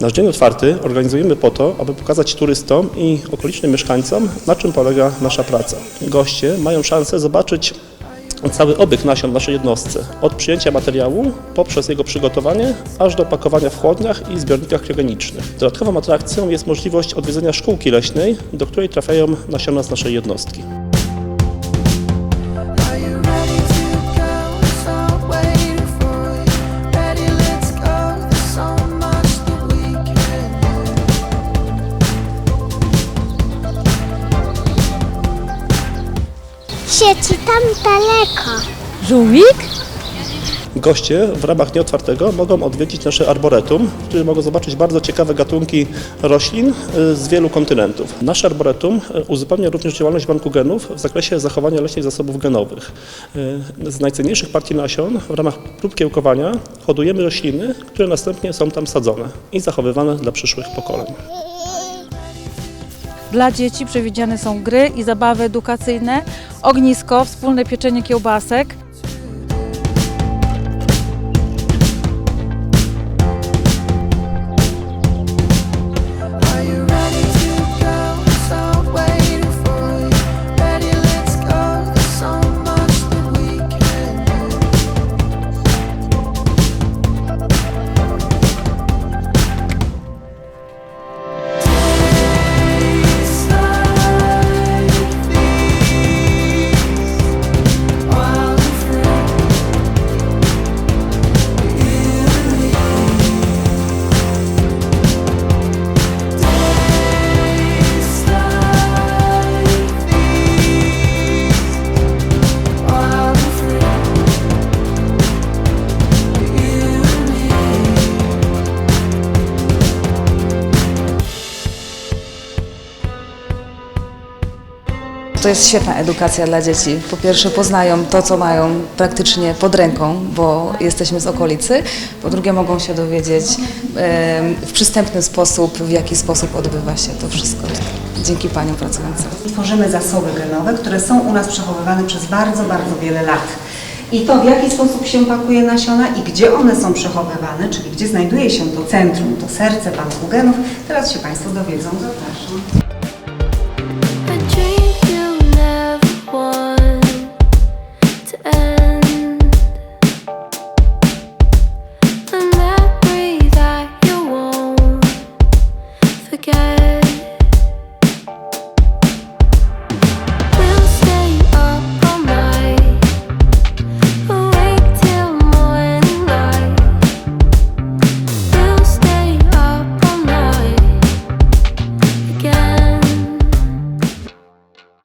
Nasz dzień otwarty organizujemy po to, aby pokazać turystom i okolicznym mieszkańcom, na czym polega nasza praca. Goście mają szansę zobaczyć cały obieg nasion w naszej jednostce, od przyjęcia materiału poprzez jego przygotowanie, aż do pakowania w chłodniach i zbiornikach kriogenicznych. Dodatkową atrakcją jest możliwość odwiedzenia szkółki leśnej, do której trafiają nasiona z naszej jednostki. Sieci tam daleko. Żółwik? Goście w ramach Dnia Otwartego mogą odwiedzić nasze arboretum, w którym mogą zobaczyć bardzo ciekawe gatunki roślin y, z wielu kontynentów. Nasze arboretum y, uzupełnia również działalność Banku Genów w zakresie zachowania leśnych zasobów genowych. Y, Z najcenniejszych partii nasion w ramach prób kiełkowania hodujemy rośliny, które następnie są tam sadzone i zachowywane dla przyszłych pokoleń. Dla dzieci przewidziane są gry i zabawy edukacyjne, ognisko, wspólne pieczenie kiełbasek. To jest świetna edukacja dla dzieci. Po pierwsze poznają to, co mają praktycznie pod ręką, bo jesteśmy z okolicy. Po drugie mogą się dowiedzieć w przystępny sposób, w jaki sposób odbywa się to wszystko dzięki paniom pracującym. Tworzymy zasoby genowe, które są u nas przechowywane przez bardzo, bardzo wiele lat. I to, w jaki sposób się pakuje nasiona i gdzie one są przechowywane, czyli gdzie znajduje się to centrum, to serce banku genów, teraz się Państwo dowiedzą. Zapraszam.